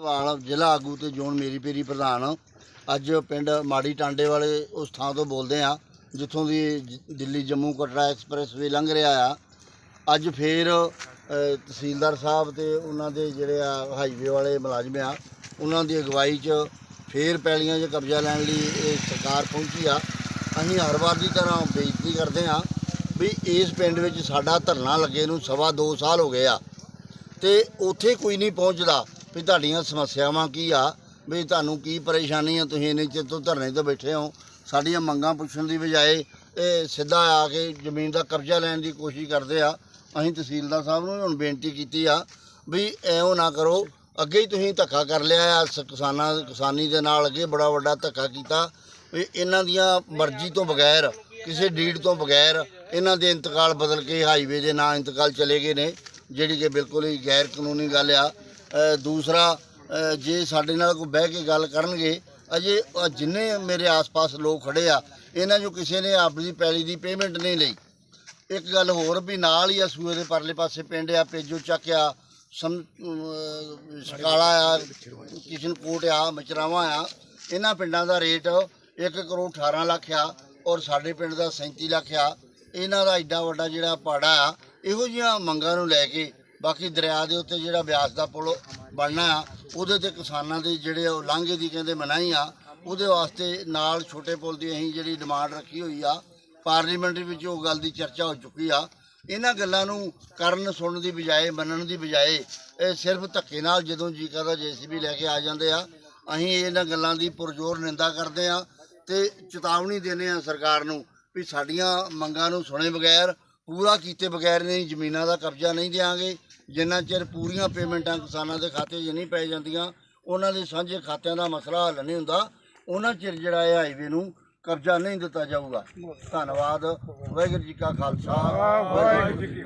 ਵਾਲ ਜ਼ਿਲ੍ਹਾ ਆਗੂ ਤੇ ਜੋਨ ਮੇਰੀ ਪੇਰੀ ਪ੍ਰਧਾਨ। ਅੱਜ ਪਿੰਡ ਮਾੜੀ ਟਾਂਡੇ ਵਾਲੇ ਉਸ ਥਾਂ ਤੋਂ ਬੋਲਦੇ ਆ, ਜਿੱਥੋਂ ਦੀ ਦਿੱਲੀ ਜੰਮੂ ਕਟਰਾ ਐਕਸਪ੍ਰੈਸ ਵੇ ਲੰਘ ਰਿਹਾ ਆ। ਅੱਜ ਫੇਰ ਤਹਿਸੀਲਦਾਰ ਸਾਹਿਬ ਤੇ ਉਹਨਾਂ ਦੇ ਜਿਹੜੇ ਆ ਹਾਈਵੇ ਵਾਲੇ ਮੁਲਾਜ਼ਮ ਆ, ਉਹਨਾਂ ਦੀ ਅਗਵਾਈ 'ਚ ਫੇਰ ਪੈਲੀਆਂ 'ਚ ਕਬਜ਼ਾ ਲੈਣ ਲਈ ਇਹ ਸਰਕਾਰ ਪਹੁੰਚੀ ਆ। ਅਸੀਂ ਹਰ ਵਾਰ ਦੀ ਤਰ੍ਹਾਂ ਬੇਨਤੀ ਕਰਦੇ ਆ ਵੀ ਇਸ ਪਿੰਡ ਵਿੱਚ ਸਾਡਾ ਧਰਨਾ ਲੱਗੇ ਨੂੰ ਸਵਾ ਦੋ ਸਾਲ ਹੋ ਗਏ ਆ। ਤੇ ਉੱਥੇ ਕੋਈ ਨਹੀਂ ਪਹੁੰਚਦਾ। ਵੀ ਤੁਹਾਡੀਆਂ ਸਮੱਸਿਆਵਾਂ ਕੀ ਆ? ਵੀ ਤੁਹਾਨੂੰ ਕੀ ਪਰੇਸ਼ਾਨੀ ਆ? ਤੁਸੀਂ ਇੰਨੇ ਚਿਰ ਤੋਂ ਧਰਨੇ ਤੇ ਬੈਠੇ ਹੋ। ਸਾਡੀਆਂ ਮੰਗਾਂ ਪੁੱਛਣ ਦੀ ਬਜਾਏ ਇਹ ਸਿੱਧਾ ਆ ਕੇ ਜ਼ਮੀਨ ਦਾ ਕਬਜ਼ਾ ਲੈਣ ਦੀ ਕੋਸ਼ਿਸ਼ ਕਰਦੇ ਆ। ਅਸੀਂ ਤਹਿਸੀਲਦਾਰ ਸਾਹਿਬ ਨੂੰ ਹੁਣ ਬੇਨਤੀ ਕੀਤੀ ਆ ਵੀ ਐਉਂ ਨਾ ਕਰੋ। ਅੱਗੇ ਹੀ ਤੁਸੀਂ ਧੱਕਾ ਕਰ ਲਿਆ ਆ। ਕਿਸਾਨਾਂ, ਕਿਸਾਨੀ ਦੇ ਨਾਲ ਅੱਗੇ ਬੜਾ ਵੱਡਾ ਧੱਕਾ ਕੀਤਾ। ਵੀ ਇਹਨਾਂ ਦੀਆਂ ਮਰਜ਼ੀ ਤੋਂ ਬਗੈਰ, ਕਿਸੇ ਡੀਡ ਤੋਂ ਬਗੈਰ ਇਹਨਾਂ ਦੇ ਇੰਤਕਾਲ ਬਦਲ ਕੇ ਹਾਈਵੇ ਦੇ ਨਾਂ ਇੰਤਕਾਲ ਚਲੇ ਗਏ ਨੇ। ਜਿਹੜੀ ਕਿ ਬਿਲਕੁਲ ਹੀ ਗੈਰ ਕਾਨੂੰਨੀ ਗੱਲ ਆ। ਦੂਸਰਾ ਜੇ ਸਾਡੇ ਨਾਲ ਕੋਈ ਬਹਿ ਕੇ ਗੱਲ ਕਰਨਗੇ, ਅਜੇ ਜਿੰਨੇ ਮੇਰੇ ਆਸ-ਪਾਸ ਲੋਕ ਖੜੇ ਆ, ਇਹਨਾਂ ਚੋਂ ਕਿਸੇ ਨੇ ਆਪਣੀ ਪੈਲੀ ਦੀ ਪੇਮੈਂਟ ਨਹੀਂ ਲਈ। ਇੱਕ ਗੱਲ ਹੋਰ ਵੀ ਨਾਲ ਹੀ ਆ, ਸੂਏ ਦੇ ਪਰਲੇ ਪਾਸੇ ਪਿੰਡ ਆ, ਪੇਜੋ ਚੱਕਿਆ ਸਮ ਅਹ ਸਕਾਲਾ ਆ ਕਿਸ਼ਨਕੋਟ ਆ, ਮਚਰਾਵਾਂ ਆ, ਇਹਨਾਂ ਪਿੰਡਾਂ ਦਾ ਰੇਟ 1 ਕਰੋੜ 18 ਲੱਖ ਆ, ਔਰ ਸਾਡੇ ਪਿੰਡ ਦਾ 37 ਲੱਖ ਆ। ਇਹਨਾਂ ਦਾ ਐਡਾ ਵੱਡਾ ਜਿਹੜਾ ਪਾੜਾ ਆ, ਇਹੋ ਜਿਹੀਆਂ ਮੰਗਾਂ ਨੂੰ ਲੈ ਕੇ ਬਾਕੀ ਦਰਿਆ ਦੇ ਉੱਤੇ ਜਿਹੜਾ ਬਿਆਸ ਦਾ ਪੁਲ ਬਣਨਾ ਆ, ਉਹਦੇ ਤੇ ਕਿਸਾਨਾਂ ਦੇ ਜਿਹੜੇ ਉਹ ਲਾਂਘੇ ਦੀ ਕਹਿੰਦੇ ਮਨਾਹੀ ਆ, ਉਹਦੇ ਵਾਸਤੇ ਨਾਲ ਛੋਟੇ ਪੁਲ ਦੀ ਅਸੀਂ ਜਿਹੜੀ ਡਿਮਾਂਡ ਰੱਖੀ ਹੋਈ ਆ ਪਾਰਲੀਮੈਂਟ ਵਿੱਚ ਉਹ ਗੱਲ ਦੀ ਚਰਚਾ ਹੋ ਚੁੱਕੀ ਆ। ਇਹਨਾਂ ਗੱਲਾਂ ਨੂੰ ਕਰਨ, ਸੁਣਨ ਦੀ ਬਜਾਏ, ਮੰਨਣ ਦੀ ਬਜਾਏ ਇਹ ਸਿਰਫ ਧੱਕੇ ਨਾਲ ਜਦੋਂ ਜੀ ਕਰਦਾ ਜੀਸੀਬੀ ਲੈ ਕੇ ਆ ਜਾਂਦੇ ਆ, ਅਸੀਂ ਇਹਨਾਂ ਗੱਲਾਂ ਦੀ ਪੁਰਜ਼ੋਰ ਨਿੰਦਾ ਕਰਦੇ ਆ ਤੇ ਚੇਤਾਵਨੀ ਦਿੰਦੇ ਆ ਸਰਕਾਰ ਨੂੰ ਵੀ ਸਾਡੀਆਂ ਮੰਗਾਂ ਨੂੰ ਸੁਣੇ ਬਗੈਰ, ਪੂਰਾ ਕੀਤੇ ਬਗੈਰ ਨਹੀਂ, ਜ਼ਮੀਨਾਂ ਦਾ ਕਬਜ਼ਾ ਨਹੀਂ ਦੇਵਾਂਗੇ ਜਿੰਨਾ ਚਿਰ ਪੂਰੀਆਂ ਪੇਮੈਂਟਾਂ ਕਿਸਾਨਾਂ ਦੇ ਖਾਤੇ 'ਚ ਨਹੀਂ ਪੈ ਜਾਂਦੀਆਂ, ਉਹਨਾਂ ਦੇ ਸਾਂਝੇ ਖਾਤਿਆਂ ਦਾ ਮਸਲਾ ਹੱਲ ਨਹੀਂ ਹੁੰਦਾ, ਉਹਨਾਂ ਚਿਰ ਜਿਹੜਾ ਇਹ ਹਾਈਵੇ ਨੂੰ ਕਬਜ਼ਾ ਨਹੀਂ ਦਿੱਤਾ ਜਾਊਗਾ। ਧੰਨਵਾਦ, ਵਾਹਿਗੁਰੂ ਜੀ ਕਾ ਖਾਲਸਾ, ਵਾਹਿਗੁਰੂ ਜੀ ਕੀ